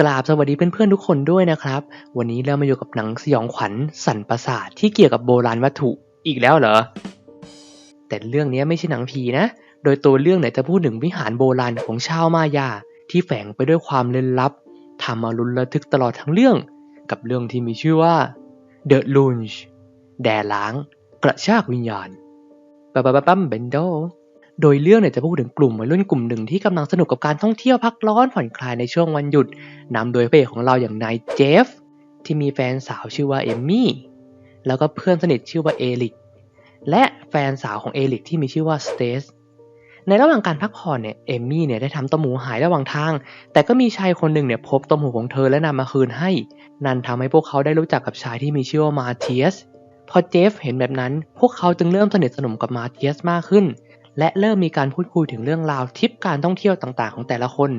กราบสวัสดีเพื่อนๆทุกคนด้วยนะครับ วันนี้เรามาอยู่กับหนังสยองขวัญสันประสาทที่เกี่ยวกับโบราณวัตถุอีกแล้วเหรอ แต่เรื่องนี้ไม่ใช่หนังผีนะ โดยตัวเรื่องเนี่ยจะพูดถึงวิหารโบราณของชาวมายา ที่แฝงไปด้วยความลึกลับทำมารุนระทึกตลอดทั้งเรื่อง กับเรื่องที่มีชื่อว่า The Lunge แด่ล้าง กระชากวิญญาณปั๊บปั๊บปั๊มเบนโด โดยเรื่องเนี่ยจะพูดถึงกลุ่มวัยรุ่นกลุ่มหนึ่งที่กำลังสนุกกับการท่องเที่ยวพักร้อนผ่อนคลายในช่วงวันหยุดนำโดยพระเอกของเราอย่างนายเจฟที่มีแฟนสาวชื่อว่าเอมมี่แล้วก็เพื่อนสนิทชื่อว่าเอลิกและแฟนสาวของเอลิกที่มีชื่อว่าสเตสในระหว่างการพักผ่อนเนี่ยเอมมี่เนี่ยได้ทำต้มหมูหายระหว่างทาง แต่ก็มีชายคนหนึ่งเนี่ยพบต้มหูของเธอและนำมาคืนให้ นั่นทำให้พวกเขาได้รู้จักกับชายที่มีชื่อว่ามาเทียสพอเจฟเห็นแบบนั้น พวกเขาจึงเริ่มสนิทสนมกับมาเทียสมากขึ้น และเริ่มมีการพูดคุยถึงเรื่องราวทริปการท่องเที่ยวต่างๆ ของแต่ละคน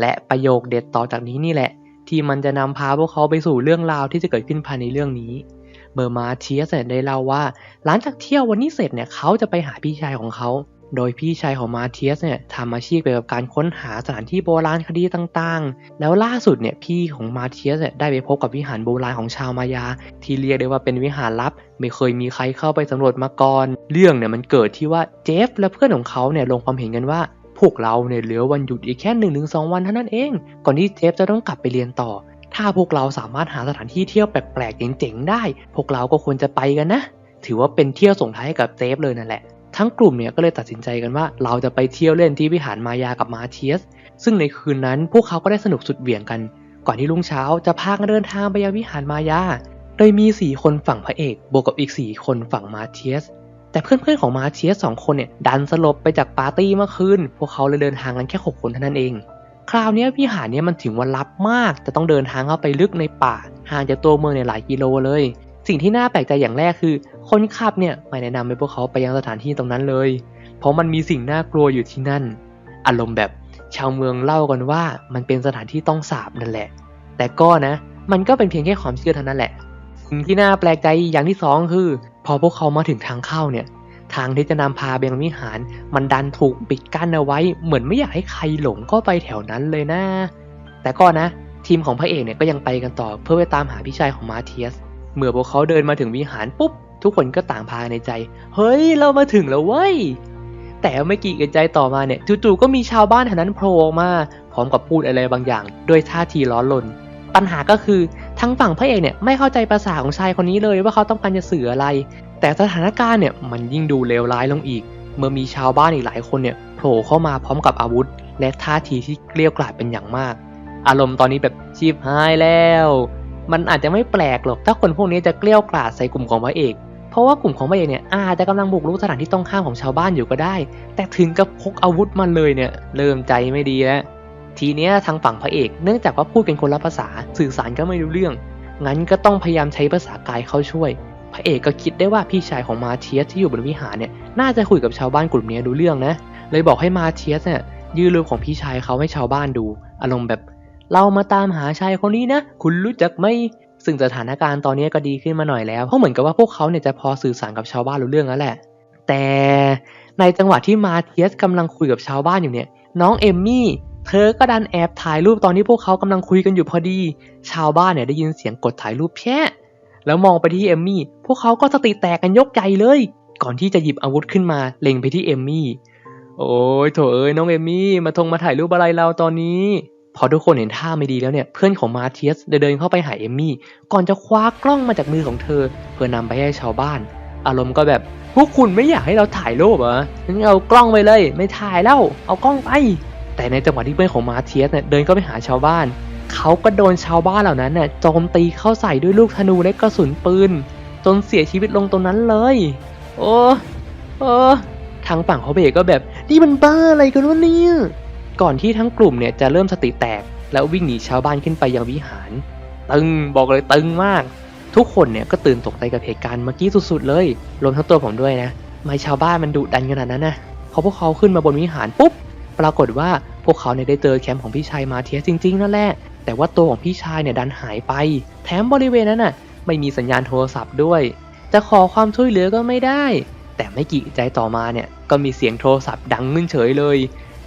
และประโยคเด็ดต่อจากนี้นี่แหละ ที่มันจะนำพาพวกเขาไปสู่เรื่องราวที่จะเกิดขึ้นภายในเรื่องนี้ เมื่อมาเทียสเนี่ยได้เล่าว่า หลังจากเที่ยววันนี้เสร็จเนี่ยเขาจะไปหาพี่ชายของเขา โดยพี่ชายของมาเทียสเนี่ยทำอาชีพเกี่ยวกับการค้นหาสถานที่โบราณคดีต่างๆ แล้วล่าสุดเนี่ยพี่ของมาเทียสเนี่ยได้ไปพบกับวิหารโบราณของชาวมายา ที่เรียกได้ว่าเป็นวิหารลับ ไม่เคยมีใครเข้าไปสำรวจมาก่อน เรื่องเนี่ยมันเกิดที่ว่าเจฟและเพื่อนของเขาเนี่ยลงความเห็นกันว่าพวกเราเนี่ยเหลือวันหยุดอีกแค่หนึ่งถึงสองวันเท่านั้นเอง ก่อนที่เจฟจะต้องกลับไปเรียนต่อ ถ้าพวกเราสามารถหาสถานที่เที่ยวแปลกๆเจ๋งๆได้ พวกเราก็ควรจะไปกันนะ ถือว่าเป็นเที่ยวส่งท้ายให้กับเจฟเลยนั่นแหละ ทั้งกลุ่มเนี่ยก็เลยตัดสินใจกันว่า เราจะไปเที่ยวเล่นที่วิหารมายากับมาเทียส ซึ่งในคืนนั้นพวกเขาก็ได้สนุกสุดเหวี่ยงกัน ก่อนที่รุ่งเช้าจะพากันเดินทางไปยังวิหารมายา โดยมี4คนฝั่งพระเอกบวกกับอีก4คนฝั่งมาเทียส แต่เพื่อนๆของมาเทียสสองคนเนี่ยดันสลบไปจากปาร์ตี้เมื่อคืน พวกเขาเลยเดินทางกันแค่6คนเท่านั้นเอง คราวนี้วิหารเนี่ยมันถึงวันลับมาก จะต้องเดินทางเข้าไปลึกในป่า ห่างจากตัวเมืองเนี่ยหลายกิโลเลย สิ่งที่น่าแปลกใจอย่างแรกคือ คนขับเนี่ยไม่แนะนำให้พวกเขาไปยังสถานที่ตรงนั้นเลย เพราะมันมีสิ่งน่ากลัวอยู่ที่นั่น อารมณ์แบบชาวเมืองเล่ากันว่ามันเป็นสถานที่ต้องสาบนั่นแหละ แต่ก็นะ มันก็เป็นเพียงแค่ความเชื่อเท่านั้นแหละ สิ่งที่น่าแปลกใจอย่างที่สองคือ พอพวกเขามาถึงทางเข้าเนี่ย ทางที่จะนำพาไปยังวิหาร มันดันถูกปิดกั้นเอาไว้ เหมือนไม่อยากให้ใครหลงเข้าไปแถวนั้นเลยนะ แต่ก็นะ ทีมของพระเอกเนี่ยก็ยังไปกันต่อเพื่อไปตามหาพี่ชายของมาเทียส เมื่อพวกเขาเดินมาถึงวิหารปุ๊บ ทุกคนก็ต่างพาในใจ เฮ้ย เรามาถึงแล้วเว้ย แต่ไม่กี่อึดใจต่อมาเนี่ยจู่ๆก็มีชาวบ้านแถวนั้นโผล่ออกมา พร้อมกับพูดอะไรบางอย่างด้วยท่าทีร้อนรนปัญหาก็คือทั้งฝั่งพระเอกเนี่ยไม่เข้าใจภาษาของชายคนนี้เลยว่าเขาต้องการจะสื่ออะไร แต่สถานการณ์เนี่ยมันยิ่งดูเลวร้ายลงอีก เมื่อมีชาวบ้านอีกหลายคนเนี่ยโผล่เข้ามาพร้อมกับอาวุธ และท่าทีที่เกลี้ยกล่อมเป็นอย่างมาก อารมณ์ตอนนี้แบบชีพหายแล้ว มันอาจจะไม่แปลกหรอกถ้าคนพวกนี้จะเกลี้ยวกล่อมใส่กลุ่มของพระเอก เพราะว่ากลุ่มของพระเอกเนี่ยอาจจะกำลังบุกรุกสถานที่ต้องห้ามของชาวบ้านอยู่ก็ได้ แต่ถึงกับพกอาวุธมาเลยเนี่ยเริ่มใจไม่ดีแล้วทีเนี้ยทางฝั่งพระเอกเนื่องจากว่าพูดกันคนละภาษาสื่อสารก็ไม่รู้เรื่อง งั้นก็ต้องพยายามใช้ภาษากายเข้าช่วย พระเอกก็คิดได้ว่าพี่ชายของมาเทียสที่อยู่บนวิหารเนี่ยน่าจะคุยกับชาวบ้านกลุ่มนี้รู้เรื่องนะ เลยบอกให้มาเทียสเนี่ยยื่นรูปของพี่ชายเขาให้ชาวบ้านดู อารมณ์แบบ เรามาตามหาชายคนนี้นะ คุณรู้จักไหมซึ่งสถานการณ์ตอนนี้ก็ดีขึ้นมาหน่อยแล้ว เพราะเหมือนกับว่าพวกเขาเนี่ยจะพอสื่อสารกับชาวบ้านรู้เรื่องแล้วแหละ แต่ในจังหวะที่มาเทียสกำลังคุยกับชาวบ้านอยู่เนี่ย น้องเอมมี่ เธอก็ดันแอบถ่ายรูปตอนที่พวกเขากำลังคุยกันอยู่พอดี ชาวบ้านเนี่ยได้ยินเสียงกดถ่ายรูปแช่แล้วมองไปที่เอมมี่ พวกเขาก็สติแตกกันยกใหญ่เลย ก่อนที่จะหยิบอาวุธขึ้นมาเล็งไปที่เอมมี่ โอ้ยโถเอ้ยน้องเอมมี่ มาทงมาถ่ายรูปอะไรเราตอนนี้ พอทุกคนเห็นท่าไม่ดีแล้วเนี่ยเพื่อนของมาเทียสเดินเข้าไปหาเอมมี่ ก่อนจะคว้ากล้องมาจากมือของเธอ เพื่อนำไปให้ชาวบ้าน อารมณ์ก็แบบพวกคุณไม่อยากให้เราถ่ายรูปเหรองั้นเอากล้องไปเลย ไม่ถ่ายแล้วเอากล้องไป แต่ในจังหวะที่เพื่อนของมาเทียสเนี่ยเดินเข้าไปหาชาวบ้านเขาก็โดนชาวบ้านเหล่านั้นเนี่ยโจมตีเข้าใส่ด้วยลูกธนูและกระสุนปืน จนเสียชีวิตลงตรงนั้นเลย โอ้โอ้ทางฝั่งเขาเบก็แบบนี่มันบ้าอะไรกันวะเนี่ย ก่อนที่ทั้งกลุ่มเนี่ยจะเริ่มสติแตก แล้ววิ่งหนีชาวบ้านขึ้นไปยังวิหาร ตึงบอกเลยตึงมาก ทุกคนเนี่ยก็ตื่นตกใจกับเหตุการณ์เมื่อกี้สุดๆเลยรวมทั้งตัวผมด้วยนะไม่ชาวบ้านมันดุดันขนาดนั้นนะพอพวกเขาขึ้นมาบนวิหารปุ๊บปรากฏว่าพวกเขาเนี่ยได้เจอแคมป์ของพี่ชายมาเทียจริงๆนั่นแหละแต่ว่าตัวของพี่ชายเนี่ยดันหายไป แถมบริเวณนั้นน่ะไม่มีสัญญาณโทรศัพท์ด้วย จะขอความช่วยเหลือก็ไม่ได้ แต่ไม่กี่ใจต่อมาเนี่ยก็มีเสียงโทรศัพท์ดังขึ้นเฉยเลย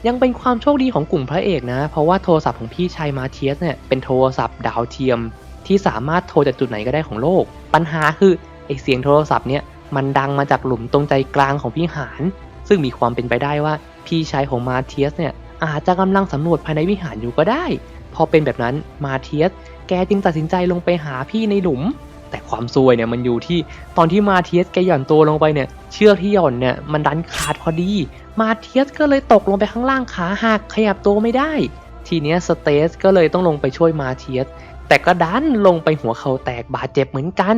ยังเป็นความโชคดีของกลุ่มพระเอกนะ เพราะว่าโทรศัพท์ของพี่ชายมาเทียสเนี่ยเป็นโทรศัพท์ดาวเทียม ที่สามารถโทรจากจุดไหนก็ได้ของโลก ปัญหาคือไอเสียงโทรศัพท์เนี่ยมันดังมาจากหลุมตรงใจกลางของวิหาร ซึ่งมีความเป็นไปได้ว่าพี่ชายของมาเทียสเนี่ยอาจจะกำลังสำรวจภายในวิหารอยู่ก็ได้ พอเป็นแบบนั้นมาเทียสแกจึงตัดสินใจลงไปหาพี่ในหลุม แต่ความซวยเนี่ยมันอยู่ที่ตอนที่มาเทียสแกหย่อนตัวลงไปเนี่ย เชือกที่หย่อนเนี่ยมันดันขาดพอดี มาเทียสก็เลยตกลงไปข้างล่างขาหักขยับตัวไม่ได้ ทีเนี้ยสเตสก็เลยต้องลงไปช่วยมาเทียสแต่ก็ดันลงไปหัวเข่าแตกบาดเจ็บเหมือนกัน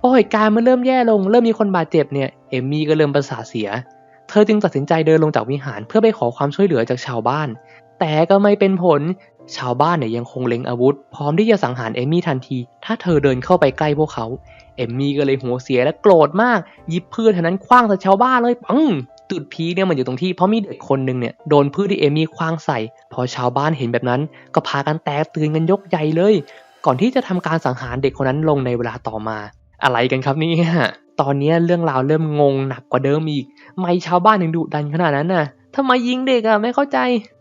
พอเหตุการณ์มันเริ่มแย่ลงเริ่มมีคนบาดเจ็บเนี่ยเอมมี่ก็เริ่มประสาเสีย เธอจึงตัดสินใจเดินลงจากวิหารเพื่อไปขอความช่วยเหลือจากชาวบ้าน แต่ก็ไม่เป็นผล ชาวบ้านเนี่ยยังคงเล็งอาวุธ พร้อมที่จะสังหารเอมี่ทันที ถ้าเธอเดินเข้าไปใกล้พวกเขา เอมี่ก็เลยหัวเสียและโกรธมากหยิบพืชเท่านั้นคว้างใส่ชาวบ้านเลยปังจุดพีเนี่ยมันอยู่ตรงที่เพราะมีเด็กคนหนึ่งเนี่ยโดนพืชที่เอมี่คว้างใส่ พอชาวบ้านเห็นแบบนั้น ก็พากันแตกตื่นกันยกใหญ่เลย ก่อนที่จะทำการสังหารเด็กคนนั้นลงในเวลาต่อมา อะไรกันครับนี่ตอนนี้เรื่องราวเริ่มงงหนักกว่าเดิมอีก ไม่ชาวบ้านถึงดุดันขนาดนั้นน่ะ ทำไมยิงเด็กอะไม่เข้าใจ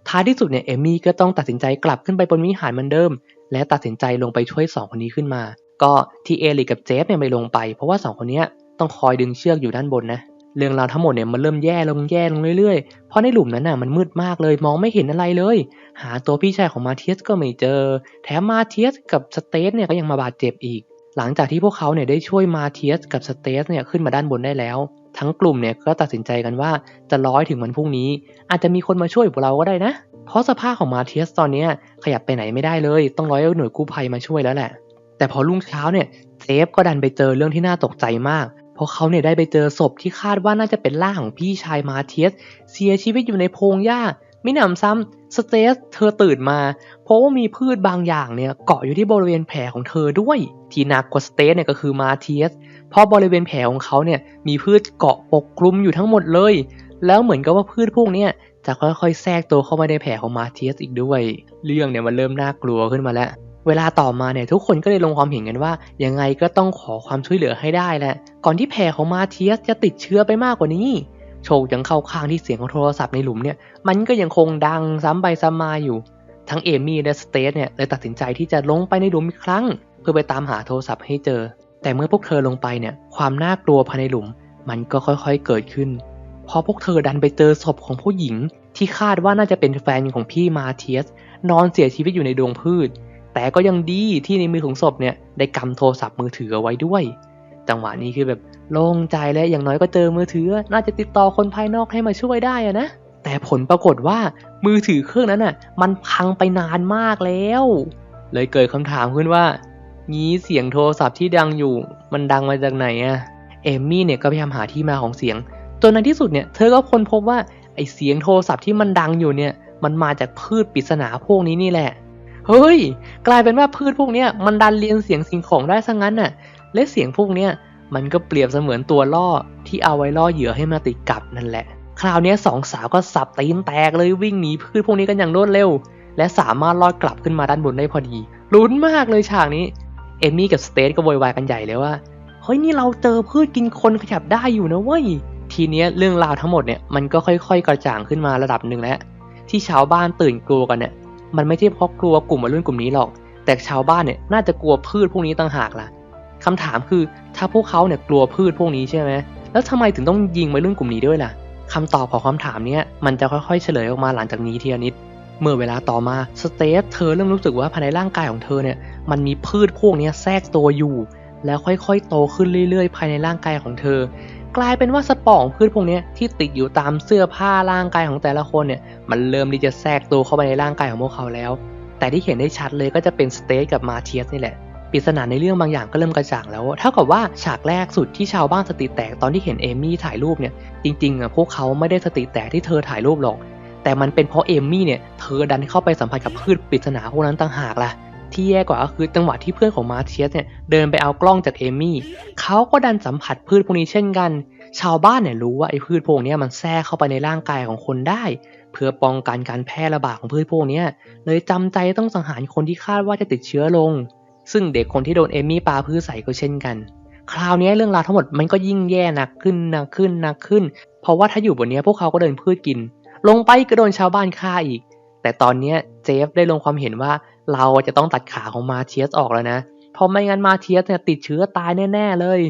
ท้ายที่สุดเนี่ยเอมี่ก็ต้องตัดสินใจกลับขึ้นไปบนวิหารเหมือนเดิม และตัดสินใจลงไปช่วยสองคนนี้ขึ้นมา ก็ที่เอลิกกับเจฟเนี่ยไม่ลงไป เพราะว่าสองคนนี้ต้องคอยดึงเชือกอยู่ด้านบนนะเรื่องราวทั้งหมดเนี่ยมันเริ่มแย่ลงแย่ลงเรื่อยๆ เพราะในหลุมนั้นน่ะมันมืดมากเลยมองไม่เห็นอะไรเลย หาตัวพี่ชายของมาเทียสก็ไม่เจอ แถมมาเทียสกับสเตสเนี่ยก็ยังมาบาดเจ็บอีก หลังจากที่พวกเขาเนี่ยได้ช่วยมาเทียสกับสเตสเนี่ยขึ้นมาด้านบนได้แล้ว ทั้งกลุ่มเนี่ยก็ตัดสินใจกันว่าจะร้อยถึงวันพรุ่งนี้ อาจจะมีคนมาช่วยพวกเราก็ได้นะ เพราะสภาพของมาเทียสตอนนี้ขยับไปไหนไม่ได้เลย ต้องร้อยหน่วยกู้ภัยมาช่วยแล้วแหละ แต่พอรุ่งเช้าเนี่ยเจฟก็ดันไปเจอเรื่องที่น่าตกใจมาก เพราะเขาเนี่ยได้ไปเจอศพที่คาดว่าน่าจะเป็นร่างของพี่ชายมาเทียสเสียชีวิตอยู่ในโพงหญ้าไม่หนำซ้ำสเตสเธอตื่นมา เพราะว่ามีพืชบางอย่างเนี่ยเกาะอยู่ที่บริเวณแผลของเธอด้วย ที่หนักกว่าสเตสเนี่ยก็คือมาเทียส เพราะบริเวณแผลของเขาเนี่ยมีพืชเกาะปกคลุมอยู่ทั้งหมดเลย แล้วเหมือนกับว่าพืชพวกนี้จะค่อยๆ แทรกตัวเข้ามาในแผลของมาเทียสอีกด้วย เรื่องเนี่ยมันเริ่มน่ากลัวขึ้นมาแล้ว เวลาต่อมาเนี่ยทุกคนก็เลยลงความเห็นกันว่ายังไงก็ต้องขอความช่วยเหลือให้ได้แหละ ก่อนที่แผลของมาเทียสจะติดเชื้อไปมากกว่านี้ โชคยังเข้าข้างที่เสียงของโทรศัพท์ในหลุมเนี่ยมันก็ยังคงดังซ้ำไปซ้ำมาอยู่ทั้งเอมี่และสเตทเนี่ยเลยตัดสินใจที่จะลงไปในหลุมอีกครั้ง เพื่อไปตามหาโทรศัพท์ให้เจอ แต่เมื่อพวกเธอลงไปเนี่ยความน่ากลัวภายในหลุม มันก็ค่อยๆเกิดขึ้น พอพวกเธอดันไปเจอศพของผู้หญิง ที่คาดว่าน่าจะเป็นแฟนของพี่มาเทียส นอนเสียชีวิตอยู่ในดวงพืช แต่ก็ยังดีที่ในมือของศพเนี่ยได้กำโทรศัพท์มือถือเอาไว้ด้วย จังหวะนี้คือแบบโล่งใจและอย่างน้อยก็เจอมือถือ น่าจะติดต่อคนภายนอกให้มาช่วยได้อะนะแต่ผลปรากฏว่ามือถือเครื่องนั้นน่ะมันพังไปนานมากแล้ว เลยเกิดคำถามขึ้นว่า งี้เสียงโทรศัพท์ที่ดังอยู่ มันดังมาจากไหนอะเอมมี่เนี่ยก็พยายามหาที่มาของเสียง จนในที่สุดเนี่ยเธอก็ค้นพบว่าไอเสียงโทรศัพท์ที่มันดังอยู่เนี่ย มันมาจากพืชปริศนาพวกนี้นี่แหละ เฮ้ย กลายเป็นว่าพืชพวกเนี้ยมันดันเรียนเสียงสิ่งของได้ซะงั้นน่ะ และเสียงพวกเนี้ยมันก็เปรียบเสมือนตัวล่อที่เอาไว้ล่อเหยื่อให้มาติดกับนั่นแหละ คราวนี้สองสาวก็สับตีนแตกเลยวิ่งหนีพืชพวกนี้กันอย่างรวดเร็ว และสามารถลอดกลับขึ้นมาด้านบนได้พอดีลุ้นมากเลยฉากนี้ เอมี่กับสเตทก็โวยวายกันใหญ่เลยว่า เฮ้ยนี่เราเจอพืชกินคนขยับได้อยู่นะเว้ย ทีเนี้ยเรื่องราวทั้งหมดเนี่ยมันก็ค่อยๆ กระจ่างขึ้นมาระดับหนึ่งแล้ว ที่ชาวบ้านตื่นกลัวกันเนี่ยมันไม่ใช่เพราะกลัวกลุ่มวัยรุ่นกลุ่มนี้หรอก แต่ชาวบ้านเนี่ยน่าจะกลัวพืชพวกนี้ต่างหากล่ะคำถามคือถ้าพวกเขาเนี่ยกลัวพืชพวกนี้ใช่ไหมแล้วทำไมถึงต้องยิงวัยรุ่นกลุ่มนี้ด้วยล่ะคำตอบของคำถามเนี้ยมันจะค่อยๆ เฉลยออกมาหลังจากนี้ทีละนิด เมื่อเวลาต่อมาสเตฟเธอเริ่มรู้สึกว่าภายในร่างกายของเธอเนี่ยมันมีพืชพวกนี้แทรกตัวอยู่ แล้วค่อยๆ โตขึ้นเรื่อยๆ ภายในร่างกายของเธอ กลายเป็นว่าสปอร์ของพืชพวกนี้ที่ติดอยู่ตามเสื้อผ้าร่างกายของแต่ละคนเนี่ยมันเริ่มที่จะแทรกตัวเข้าไปในร่างกายของพวกเขาแล้ว แต่ที่เห็นได้ชัดเลยก็จะเป็นสเตทกับมาเทียสนี่แหละปริศนาในเรื่องบางอย่างก็เริ่มกระจ่างแล้ว เท่ากับว่าฉากแรกสุดที่ชาวบ้านสติแตกตอนที่เห็นเอมี่ถ่ายรูปเนี่ย จริงๆอะพวกเขาไม่ได้สติแตกที่เธอถ่ายรูปหรอก แต่มันเป็นเพราะเอมี่เนี่ย ธอดันเข้าไปสัมผัสกับพืชปริศนาพวกนั้นต่างหากล่ะ ที่แย่กว่าก็คือจังหวะที่เพื่อนของมาเทียสเนี่ยเดินไปเอากล้องจากเอมี่เขาก็ดันสัมผัสพืชพวกนี้เช่นกัน ชาวบ้านเนี่ยรู้ว่าไอ้พืชพวกนี้มันแทรกเข้าไปในร่างกายของคนได้ เพื่อป้องกันการแพร่ระบาดของพืชพวกนี้เลยจำใจต้องสังหารคนที่คาดว่าจะติดเชื้อลง ซึ่งเด็กคนที่โดนเอมี่ปาพืชใส่ก็เช่นกัน คราวนี้เรื่องราวทั้งหมดมันก็ยิ่งแย่หนักขึ้นหนักขึ้นหนักขึ้น เพราะว่าถ้าอยู่บนนี้พวกเขาก็เดินพืชกิน ลงไปก็โดนชาวบ้านฆ่าอีก แต่ตอนนี้เจฟได้ลงความเห็นว่าเราจะต้องตัดขาของมาเทียสออกแล้วนะ เพราะไม่งั้นมาเทียสเนี่ยติดเชื้อตายแน่ ๆ เลย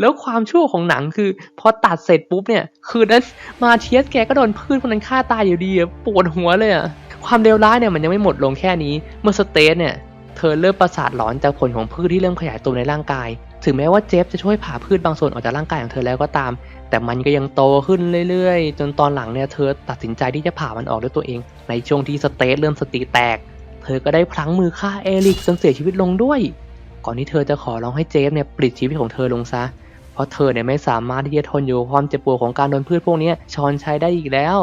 แล้วความชั่วของหนังคือ พอตัดเสร็จปุ๊บเนี่ย คืนนั้นมาเทียสแกก็โดนพืชคนนั้นฆ่าตายอยู่ดีปวดหัวเลยอะความเลวร้ายเนี่ยมันยังไม่หมดลงแค่นี้ เมื่อสเตทเนี่ยเธอเริ่มประสาทหลอนจากผลของพืชที่เริ่มขยายตัวในร่างกาย ถึงแม้ว่าเจฟจะช่วยผ่าพืชบางส่วนออกจากร่างกายของเธอแล้วก็ตาม แต่มันก็ยังโตขึ้นเรื่อยๆ จนตอนหลังเนี่ยเธอตัดสินใจที่จะผ่ามันออกด้วยตัวเอง ในช่วงที่สเตทเริ่มสติแตก เธอก็ได้พลั้งมือฆ่าเอลิกจนเสียชีวิตลงด้วย ก่อนที่เธอจะขอร้องให้เจฟเนี่ยปลิดชีวิตของเธอลงซะ เพราะเธอเนี่ยไม่สามารถที่จะทนอยู่ความเจ็บปวดของการโดนพืชพวกนี้ช้อนใช้ได้อีกแล้ว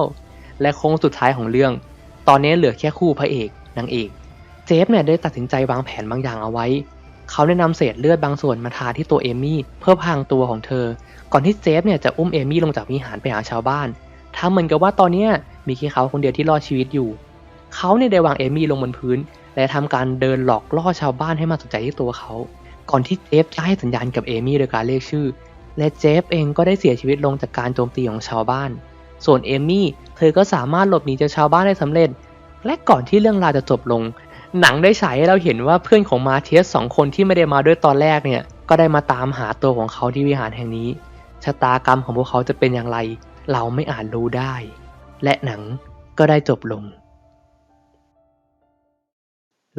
และโค้งสุดท้ายของเรื่อง ตอนนี้เหลือแค่คู่พระเอกนางเอกเจฟเนี่ยได้ตัดสินใจวางแผนบางอย่างเอาไว้ เขาได้นำเศษเลือดบางส่วนมาทาที่ตัวเอมี่เพื่อพางตัวของเธอ ก่อนที่เจฟเนี่ยจะอุ้มเอมี่ลงจากวิหารไปหาชาวบ้านทำเหมือนกับว่าตอนนี้มีแค่เขาคนเดียวที่รอดชีวิตอยู่ เขาเนี่ยได้วางเอมี่ลงบนพื้น และทำการเดินหลอกล่อชาวบ้านให้มาสนใจที่ตัวเขา ก่อนที่เจฟจะให้สัญญาณกับเอมี่โดยการเรียกชื่อ และเจฟเองก็ได้เสียชีวิตลงจากการโจมตีของชาวบ้าน ส่วนเอมี่เธอก็สามารถหลบหนีจากชาวบ้านได้สำเร็จ และก่อนที่เรื่องราวจะจบลง หนังได้ฉายให้เราเห็นว่าเพื่อนของมาเทียสสองคนที่ไม่ได้มาด้วยตอนแรกเนี่ยก็ได้มาตามหาตัวของเขาที่วิหารแห่งนี้ ชะตากรรมของพวกเขาจะเป็นอย่างไร เราไม่อาจรู้ได้ และหนังก็ได้จบลง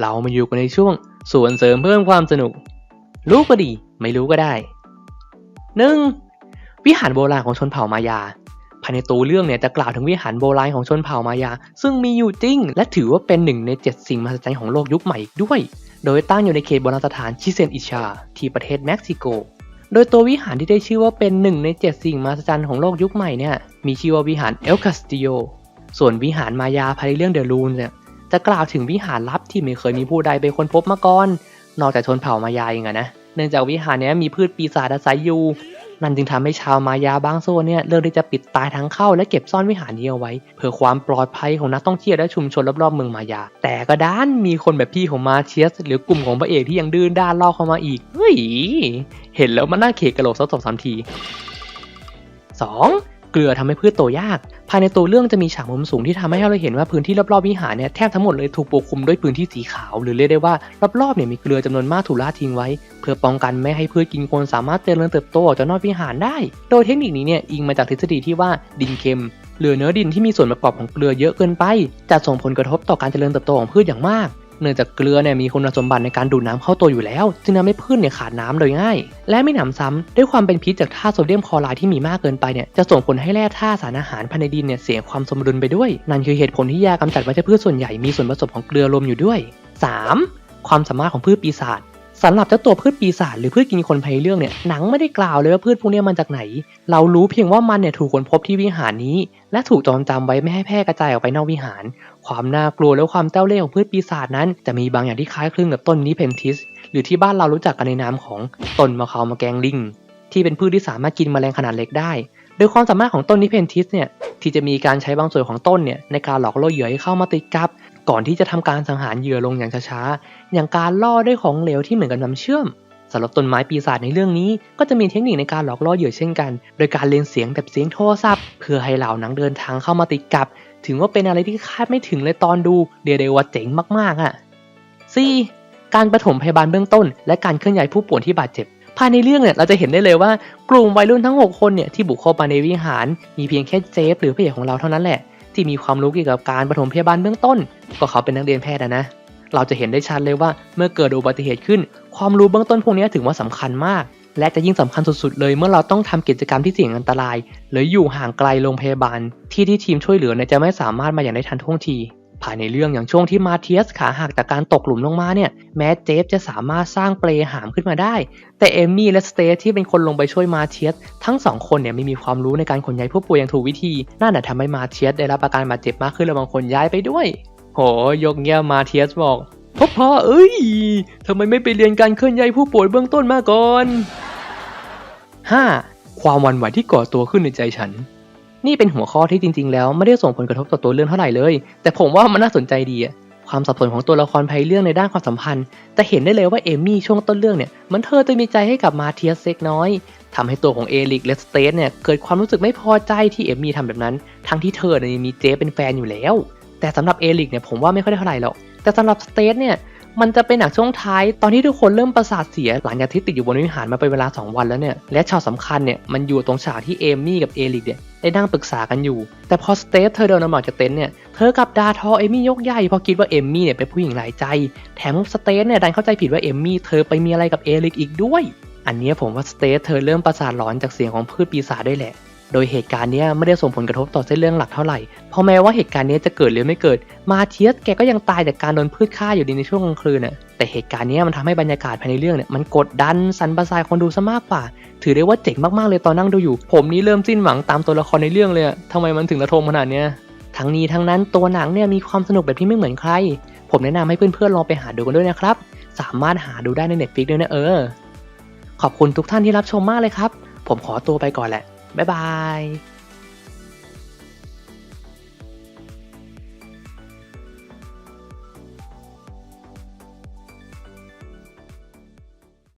เรามาอยู่กันในช่วงส่วนเสริมเพิ่มความสนุก รู้ก็ดี ไม่รู้ก็ได้ 1. วิหารโบราณของชนเผ่ามายาภายในตัวเรื่องเนี่ยจะกล่าวถึงวิหารโบราณของชนเผ่ามายา ซึ่งมีอยู่จริง และถือว่าเป็นหนึ่งใน 7 สิ่งมหัศจรรย์ของโลกยุคใหม่อีกด้วย โดยตั้งอยู่ในเขตโบราณสถานชิเซนอิชา ที่ประเทศเม็กซิโก โดยตัววิหารที่ได้ชื่อว่าเป็นหนึ่งใน 7 สิ่งมหัศจรรย์ของโลกยุคใหม่เนี่ยมีชื่อว่าวิหารเอลคาสติโอส่วนวิหารมายาภายในเรื่องเดลูนเนี่ยจะกล่าวถึงวิหารลับที่ไม่เคยมีผู้ใดไปค้นพบมาก่อน นอกจากชนเผ่ามายาเองอะนะ เนื่องจากวิหารนี้มีพืชปีศาจอาศัยอยู่ นั่นจึงทำให้ชาวมายาบางโซนเนี่ยเลือกที่จะปิดตายทั้งเข้าและเก็บซ่อนวิหารนี้เอาไว้ เพื่อความปลอดภัยของนักท่องเที่ยวและชุมชนรอบๆเมืองมายา แต่ก็ด้านมีคนแบบพี่ของมาเชียส หรือกลุ่มของพระเอกที่ยังดื้อด้านล่อเข้ามาอีกเฮ้ยเห็นแล้วมันน่าเขกกระโหลกสักสองสามที 2. เกลือทำให้พืชโตยาก ภายในตัวเรื่องจะมีฉากมุมสูงที่ทำให้เราเห็นว่าพื้นที่รอบๆวิหารเนี่ยแทบทั้งหมดเลยถูกปกคลุมด้วยพื้นที่สีขาว หรือเรียกได้ว่ารอบๆเนี่ยมีเกลือจำนวนมากถูกละทิ้งไว้ เพื่อป้องกันไม่ให้พืชกินคนสามารถเจริญเติบโตออกจากนอกวิหารได้ โดยเทคนิคนี้เนี่ยอิงมาจากทฤษฎีที่ว่าดินเค็มหลือเนื้อดินที่มีส่วนประกอบของเกลือเยอะเกินไป จะส่งผลกระทบต่อการเจริญเติบโตของพืชอย่างมาก เนื่องจากเกลือเนี่ยมีคุณสมบัติในการดูดน้ำเข้าตัวอยู่แล้ว จึงทำให้พืชเนี่ยขาดน้ำโดยง่าย และไม่หนำซ้ำด้วยความเป็นพิษจากธาตุโซเดียมคลอไรด์ที่มีมากเกินไปเนี่ยจะส่งผลให้แร่ธาตุสารอาหารภายในดินเนี่ยเสียความสมดุลไปด้วย นั่นคือเหตุผลที่ยากำจัดวัชพืชส่วนใหญ่มีส่วนผสมของเกลือรวมอยู่ด้วย 3. ความสามารถของพืชปีศาจ สำหรับเจ้าตัวพืชปีศาจหรือพืชกินคนภายเรื่องเนี่ยหนังไม่ได้กล่าวเลยว่าพืชพวกนี้มันจากไหน เรารู้เพียงว่ามันเนี่ยถูกค้นพบที่วิหารนี้ และถูกจองจำไว้ไม่ให้แพร่กระจายออกไปนอกวิหาร ความน่ากลัวและความเจ้าเล่ห์ของพืชปีศาจนั้นจะมีบางอย่างที่คล้ายคลึงกับต้นนิเพนทิส หรือที่บ้านเรารู้จักกันในนามของต้นมะเขามะแกงลิงที่เป็นพืชที่สามารถกินแมลงขนาดเล็กได้ โดยความสามารถของต้นนิเพนทิสเนี่ยที่จะมีการใช้บางส่วนของต้นเนี่ยในการหลอกล่อเหยื่อให้เข้ามาติดกับ ก่อนที่จะทำการสังหารเหยื่อลงอย่างช้าๆ อย่างการล่อด้วยของเหลวที่เหมือนกับน้ำเชื่อมสำหรับต้นไม้ปีศาจในเรื่องนี้ ก็จะมีเทคนิคในการหลอกล่อเหยื่อเช่นกัน โดยการเลียนเสียงแบบเสียงโทรศัพท์ เพื่อให้เหล่านังเดินทางเข้ามาติดกับถือว่าเป็นอะไรที่คาดไม่ถึงเลยตอนดูเรียกได้ว่าเจ๋งมากๆอะ 4. การปฐมพยาบาลเบื้องต้น และการเคลื่อนย้ายผู้ป่วยที่บาดเจ็บภายในเรื่องเนี่ยเราจะเห็นได้เลยว่ากลุ่มวัยรุ่นทั้ง 6 คนเนี่ยที่บุกเข้ามาในวิหาร มีเพียงแค่เจฟหรือพระเอกของเราเท่านั้นแหละ ที่มีความรู้เกี่ยวกับการปฐมพยาบาลเบื้องต้น ก็เขาเป็นนักเรียนแพทย์นะ เราจะเห็นได้ชัดเลยว่าเมื่อเกิดอุบัติเหตุขึ้น ความรู้เบื้องต้นพวกนี้ถือว่าสำคัญมาก และจะยิ่งสำคัญสุดๆเลย เมื่อเราต้องทำกิจกรรมที่เสี่ยงอันตราย หรืออยู่ห่างไกลโรงพยาบาล ที่ที่ทีมช่วยเหลือจะไม่สามารถมาอย่างได้ทันท่วงที ภายในเรื่องอย่างช่วงที่มาเทียสขาหักจากการตกหลุมลงมาเนี่ยแม้เจฟจะสามารถสร้างเปลหามขึ้นมาได้ แต่เอมมี่และสเตทที่เป็นคนลงไปช่วยมาเทียสทั้งสองคนเนี่ยไม่มีความรู้ในการขนย้ายผู้ป่วยอย่างถูกวิธีนั่นแหะทำให้มาเทียสได้รับอาการบาดเจ็บมากขึ้นและบางคนย้ายไปด้วย โหยกเงี้ยมาเทียสบอกพ่อพ่อเอ้ยทำไมไม่ไปเรียนการเคลื่อนย้ายผู้ป่วยเบื้องต้นมาก่อน 5. ความวันไหวที่ก่อตัวขึ้นในใจฉัน นี่เป็นหัวข้อที่จริง ๆ แล้วไม่ได้ส่งผลกระทบต่อตัวเรื่องเท่าไหร่เลย แต่ผมว่ามันน่าสนใจดีอะความสับสนของตัวละครภายเรื่องในด้านความสัมพันธ์ แต่เห็นได้เลยว่าเอมี่ช่วงต้นเรื่องเนี่ยมันเธอจะมีใจให้กับมาเทียสเล็กน้อยทำให้ตัวของเอลิกและสเตทเนี่ยเกิดความรู้สึกไม่พอใจที่เอมี่ทำแบบนั้น ทั้งที่เธอเนี่ยมีเจเป็นแฟนอยู่แล้ว แต่สำหรับเอลิกเนี่ยผมว่าไม่ค่อยได้เท่าไหร่หรอก แต่สำหรับสเตทเนี่ย มันจะเป็นหนักช่วงท้ายตอนที่ทุกคนเริ่มประสาทเสียหลังจากที่ติดอยู่บนวิหารมาเป็นเวลา 2 วันแล้วเนี่ยและฉากสำคัญเนี่ยมันอยู่ตรงฉากที่เอมี่กับเอลิกเนี่ยได้นั่งปรึกษากันอยู่ แต่พอสเตทเธอเดินออกมาจากเต็นท์เนี่ยเธอกับดาทอเอมี่ยกใหญ่เพราะคิดว่าเอมี่เนี่ยเป็นผู้หญิงหลายใจ แถมสเตทเนี่ยดันเข้าใจผิดว่าเอมี่เธอไปมีอะไรกับเอลิกอีกด้วย อันนี้ผมว่าสเตทเธอเริ่มประสาทหลอนจากเสียงของพืชปีศาจได้วยแหละ โดยเหตุการณ์นี้ไม่ได้ส่งผลกระทบต่อเส้นเรื่องหลักเท่าไหร่ เพราะแม้ว่าเหตุการณ์นี้จะเกิดหรือไม่เกิด มาเทียสแกก็ยังตายจากการโดนพืชฆ่าอยู่ดีในช่วงกลางคืนน่ะ แต่เหตุการณ์นี้มันทำให้บรรยากาศภายในเรื่องเนี่ยมันกดดันสันประสายคนดูซะมากกว่า ถือได้ว่าเจ๋งมากๆเลยตอนนั่งดูอยู่ ผมนี่เริ่มสิ้นหวังตามตัวละครในเรื่องเลยอะทำไมมันถึงระทมขนาดเนี้ยทั้งนี้ทั้งนั้นตัวหนังเนี่ยมีความสนุกแบบที่ไม่เหมือนใคร ผมแนะนำให้เพื่อนๆลองไปหาดูกันด้วยนะครับ สามารถหาดูได้ใน Netflix ด้วยนะเออ ขอบคุณทุกท่านที่รับชมมากเลยครับ ผมขอตัวไปก่อนแหละ บ๊ายบาย